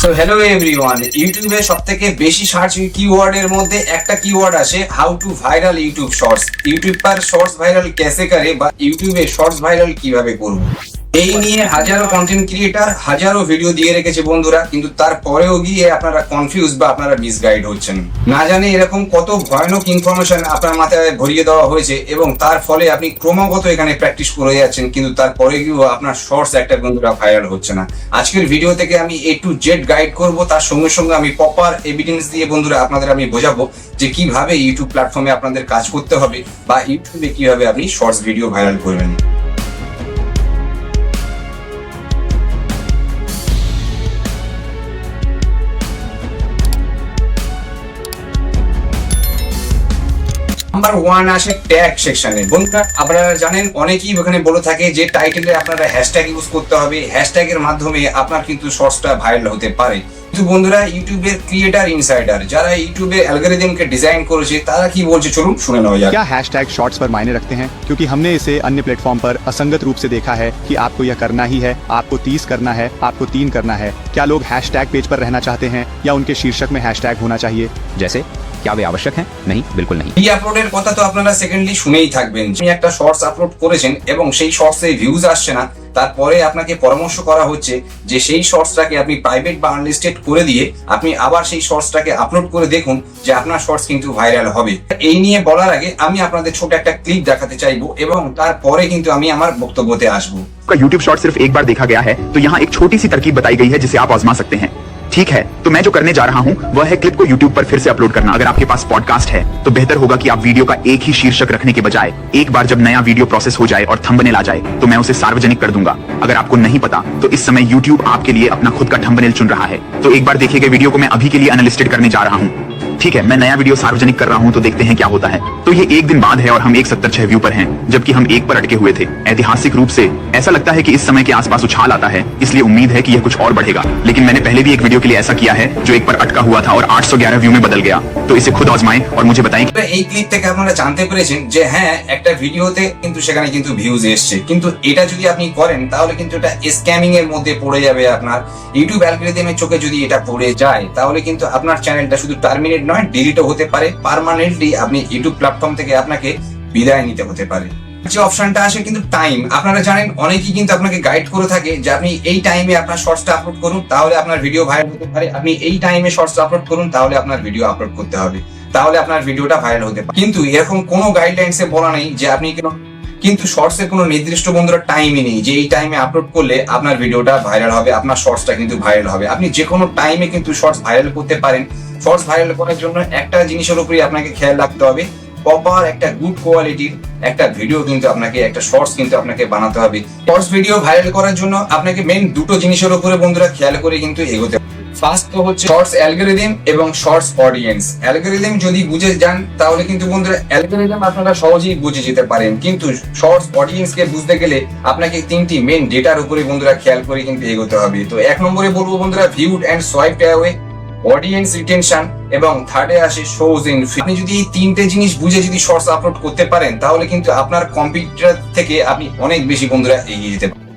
So hello everyone ইউটিউবে সব থেকে বেশি সার্চ কিওয়ার্ডের মধ্যে একটা কিওয়ার্ড আসে how to viral YouTube shorts YouTube per shorts viral कैसे করে বা ইউটিউবে শর্টস ভাইরাল কীভাবে করব? এই নিয়ে হাজারো কন্টেন্ট ক্রিয়েটার হাজারো ভিডিও দিয়ে রেখেছে বন্ধুরা, কিন্তু তারপরেও গিয়ে আপনারা কনফিউজ বা আপনারা মিসগাইড হচ্ছেন। না জানে এরকম কত ভয়ানক ইনফরমেশন আপনার মাথায় ভরিয়ে দেওয়া হয়েছে এবং তার ফলে আপনি ক্রমাগত এখানে প্র্যাকটিস করে যাচ্ছেন, কিন্তু তারপরে গিয়েও আপনার শর্টস একটা বন্ধুরা ভাইরাল হচ্ছে না। আজকের ভিডিও থেকে আমি এ টু জেড গাইড করব, তার সঙ্গে সঙ্গে আমি প্রপার এভিডেন্স দিয়ে বন্ধুরা আপনাদের আমি বোঝাবো যে কীভাবে ইউটিউব প্ল্যাটফর্মে আপনাদের কাজ করতে হবে বা ইউটিউবে কীভাবে আপনি শর্টস ভিডিও ভাইরাল করবেন। নাম্বার ওয়ান আসে ট্যাগ সেকশনে বন্ধুরা আপনারা জানেন অনেকেই ওখানে বলে থাকে যে টাইটেলে আপনারা হ্যাশট্যাগ ইউজ করতে হবে হ্যাশট্যাগের মাধ্যমে আপনার কিন্তু শর্টসটা ভাইরাল হতে পারে কিন্তু বন্ধুরা ইউটিউবের ক্রিয়েটার ইনসাইডার যারা ইউটিউবের অ্যালগোরিদমকে ডিজাইন করেছে তারা কি বলছে চলুন শুনে নেওয়া যাক क्या हैशटैग शॉर्ट्स पर मायने रखते हैं क्योंकि हमने इसे अन्य प्लेटफॉर्म पर असंगत रूप से देखा है कि आपको यह करना ही है आपको तीस करना है आपको तीन करना है क्या लोग हैशटैग पेज पर रहना चाहते हैं या उनके शीर्षक में हैशटैग होना चाहिए जैसे क्या वे आवश्यक हैं नहीं बिल्कुल नहीं এই আপলোডের কথা তো আপনারা সেকেন্ডলি শুনেই থাকবেন আপনি একটা শর্টস আপলোড করেছেন এবং সেই শর্টসে ভিউজ আসছে না তারপরে আপনাকে পরামর্শ করা হচ্ছে যে সেই শর্টসটাকে আপনি প্রাইভেট বা আনলিস্টেড করে দিয়ে আপনি আবার সেই শর্টসটাকে আপলোড করে দেখুন যে আপনার শর্টস কিন্তু ভাইরাল হবে এই নিয়ে বলার আগে আমি আপনাদের ছোট একটা ক্লিপ দেখাতে চাইবো এবং তারপরে কিন্তু আমি আমার বক্তব্যতে আসবো का YouTube शॉर्ट सिर्फ एक बार देखा गया है तो यहाँ एक छोटी सी तरकीब बताई गई है जिसे आप आजमा सकते हैं ठीक है तो मैं जो करने जा रहा हूँ, वह है क्लिप को यूट्यूब पर फिर से अपलोड करना। अगर आपके पास पॉडकास्ट है तो बेहतर होगा कि आप वीडियो का एक ही शीर्षक रखने के बजाय, एक बार जब नया वीडियो प्रोसेस हो जाए और थंबनेल आ जाए तो मैं उसे सार्वजनिक कर दूँगा। अगर आपको नहीं पता तो इस समय यूट्यूब आपके लिए अपना खुद का थंबनेल चुन रहा है। तो एक बार देखिए वीडियो को मैं अभी के लिए अनलिस्टेड करने जा रहा हूँ। ठीक है मैं नया वीडियो सार्वजनिक कर रहा हूं तो देखते हैं क्या होता है तो ये एक दिन बाद है और हम एक सत्तर छह व्यू पर हैं जबकि हम एक पर अटके हुए थे ऐतिहासिक रूप से ऐसा लगता है कि इस समय के आसपास उछाल आता है इसलिए उम्मीद है कि यह कुछ और बढ़ेगा लेकिन मैंने पहले भी एक वीडियो के लिए ऐसा किया है जो एक पर अटका हुआ था और 811 व्यू में बदल गया तो इसे खुद आजमाएं और मुझे बताएं कि এই ক্লিপ থেকে আপনারা জানতে পেরেছেন যে হ্যাঁ একটা ভিডিওতে কিন্তু সেখানে কিন্তু ভিউজ এসছে কিন্তু এটা যদি আপনি করেন তাহলে কিন্তু এটা স্ক্যামিং এর মধ্যে পড়ে যাবে আপনার ইউটিউব অ্যালগোরিদমের চোখে যদি এটা পড়ে যায় তাহলে কিন্তু আপনার চ্যানেলটা শুধু টার্মিনেট নয় ডিলিটও হতে পারে। পার্মানেন্টলি আপনি ইউটিউব প্ল্যাটফর্ম থেকে আপনাকে বিদায় নিতে হতে পারে। যে অপশনটা আসে কিন্তু টাইম আপনারা জানেন, অনেকেই কিন্তু আপনাকে গাইড করে থাকে যে আপনি এই টাইমে আপনার শর্টসটা আপলোড করুন, তাহলে আপনার ভিডিও ভাইরাল হতে পারে। আপনি এই টাইমে শর্টস আপলোড করুন, তাহলে আপনার ভিডিও আপলোড করতে হবে। তাহলে আপনার ভিডিওটা ভাইরাল হতে পারে। কিন্তু এরকম কোনো গাইডলাইন্সে বলা নেই যে আপনি কিন্তু শর্টস এর কোনো নির্দিষ্ট বন্ধুরা টাইমই নেই। যে এই টাইমে আপলোড করলে আপনার ভিডিওটা ভাইরাল হবে, আপনার শর্টসটা কিন্তু ভাইরাল হবে। আপনি যে কোনো টাইমে কিন্তু শর্টস ভাইরাল করতে পারেন। শর্টস ভাইরাল করার জন্য একটা জিনিসের উপরই আপনাকে খেয়াল রাখতে হবে। প্রপার একটা গুড কোয়ালিটির একটা ভিডিও কিন্তু আপনাকে, একটা শর্টস কিন্তু আপনাকে বানাতে হবে। শর্টস ভিডিও ভাইরাল করার জন্য আপনাকে মেন দুটো জিনিসের উপরে বন্ধুরা খেয়াল করে কিন্তু এগোতে ফার্স্ট তো হচ্ছে শর্টস অ্যালগোরিদম এবং শর্টস অডিয়েন্স অ্যালগোরিদম যদি বুঝে যান, তাহলে কিন্তু বন্ধুরা অ্যালগোরিদম আপনারা সহজেই বুঝে যেতে পারেন। কিন্তু শর্টস অডিয়েন্সকে বুঝতে গেলে আপনাকে তিনটি মেন ডেটার উপরে বন্ধুরা খেয়াল করে কিন্তু এগোতে হবে। তো এক নম্বরে বলব বন্ধুরা viewed and swipe away audience retention এবং থার্ডে আসে শোজ ইন আপনি যদি এই তিনটে জিনিস বুঝে যদি শর্টস আপলোড করতে পারেন, তাহলে কিন্তু আপনার কম্পিউটার থেকে আপনি অনেক বেশি বন্ধুরা এগিয়ে যেতে পারেন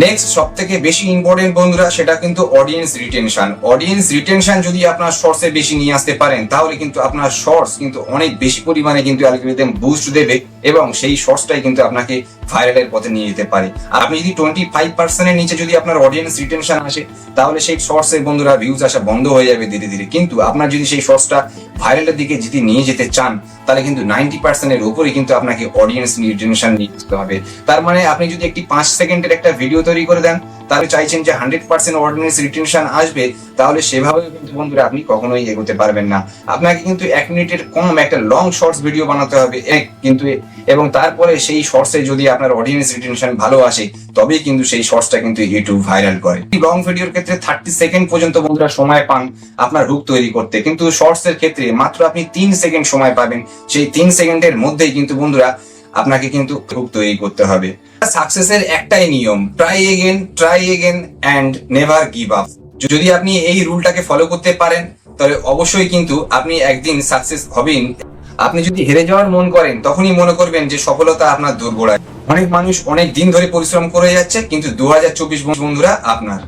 নেক্সট সব থেকে বেশি ইম্পর্টেন্ট বন্ধুরা, সেটা কিন্তু অডিয়েন্স রিটেনশন অডিয়েন্স রিটেনশন যদি আপনার শর্টসে বেশি নিয়ে আসতে পারেন, তাহলে কিন্তু আপনার শর্টস কিন্তু অনেক বেশি পরিমাণে কিন্তু অ্যালগোরিদম বুস্ট দেবে এবং সেই শর্টসটাই কিন্তু আপনাকে ভাইরালের পথে নিয়ে যেতে পারে। আর আপনি যদি টোয়েন্টি ফাইভ পার্সেন্টের নিচে যদি আপনার অডিয়েন্স রিটেনশন আসে, তাহলে সেই শর্টসে বন্ধুরা ভিউজ আসা বন্ধ হয়ে যাবে ধীরে ধীরে। কিন্তু আপনার যদি সেই শর্টসটা ভাইরালের দিকে যদি নিয়ে যেতে চান, তাহলে কিন্তু নাইনটি পার্সেন্টের উপরে কিন্তু আপনাকে অডিয়েন্স রিটেনশন নিয়ে আসতে হবে। তার মানে আপনি যদি একটি পাঁচ সেকেন্ডের একটা ভিডিও তৈরি করে দেন তাহলে চাইছেন যে হান্ড্রেড পার্সেন্ট অডিয়েন্স রিটেনশন আসবে, তাহলে সেভাবে কিন্তু বন্ধুরা আপনি কখনোই এগোতে পারবেন না। আপনাকে কিন্তু এক মিনিটের কম একটা লং শর্টস ভিডিও বানাতে হবে এক কিন্তু এবং তারপরে সেই শর্টসে যদি আপনার অডিয়েন্স রিটেনশন ভালো আসে, তবেই কিন্তু সেই শর্টসটা কিন্তু ইউটিউব ভাইরাল করে। লং ভিডিওর ক্ষেত্রে থার্টি সেকেন্ড পর্যন্ত বন্ধুরা সময় পান আপনার হুক তৈরি করতে, কিন্তু শর্টস এর ক্ষেত্রে মাত্র আপনি তিন সেকেন্ড সময় পাবেন। সেই তিন সেকেন্ডের মধ্যেই কিন্তু বন্ধুরা আপনাকে কিন্তু হুক তৈরি করতে হবে। সাকসেসের একটাই নিয়ম try again try again and never give up যদি আপনি এই রুলটাকে ফলো করতে পারেন, তাহলে অবশ্যই কিন্তু আপনি একদিন সাকসেস হবেন। আপনি যদি হেরে যাওয়ার মন করেন, তখনই মনে করবেন যে সফলতা আপনার দোরগোড়ায়। অনেক মানুষ অনেক দিন ধরে পরিশ্রম করে যাচ্ছে, কিন্তু দু বন্ধুরা আপনার।